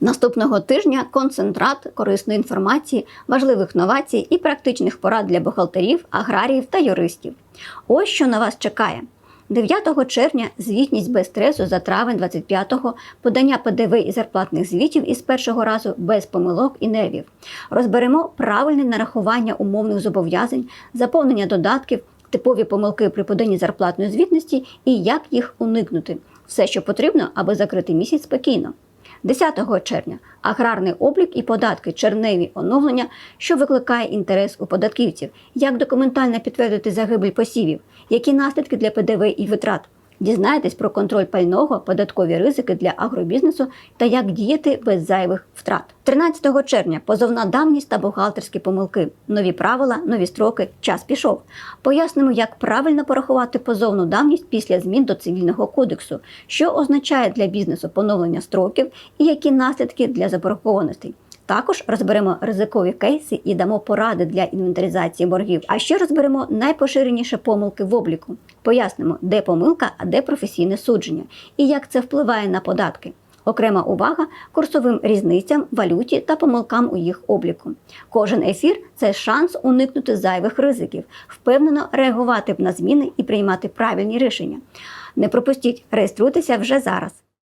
Наступного тижня концентрат корисної інформації, важливих новацій і практичних порад для бухгалтерів, аграріїв та юристів. Ось що на вас чекає. 9 червня звітність без стресу за травень 25-го, подання ПДВ і зарплатних звітів із першого разу без помилок і нервів. Розберемо правильне нарахування умовних зобов'язань, заповнення додатків, типові помилки при поданні зарплатної звітності і як їх уникнути. Все, що потрібно, аби закрити місяць спокійно. 10 червня. Аграрний облік і податки черневі оновлення, що викликає інтерес у податківців, як документально підтвердити загибель посівів, які наслідки для ПДВ і витрат. Дізнаєтесь про контроль пального, податкові ризики для агробізнесу та як діяти без зайвих втрат. 13 червня позовна давність та бухгалтерські помилки. Нові правила, нові строки, час пішов. Пояснимо, як правильно порахувати позовну давність після змін до цивільного кодексу, що означає для бізнесу поновлення строків і які наслідки для заборгованостей. Також розберемо ризикові кейси і дамо поради для інвентаризації боргів. А ще розберемо найпоширеніші помилки в обліку. Пояснимо, де помилка, а де професійне судження, і як це впливає на податки. Окрема увага курсовим різницям, валюті та помилкам у їх обліку. Кожен ефір це шанс уникнути зайвих ризиків, впевнено реагувати на зміни і приймати правильні рішення. Не пропустіть, реєструйтеся вже зараз.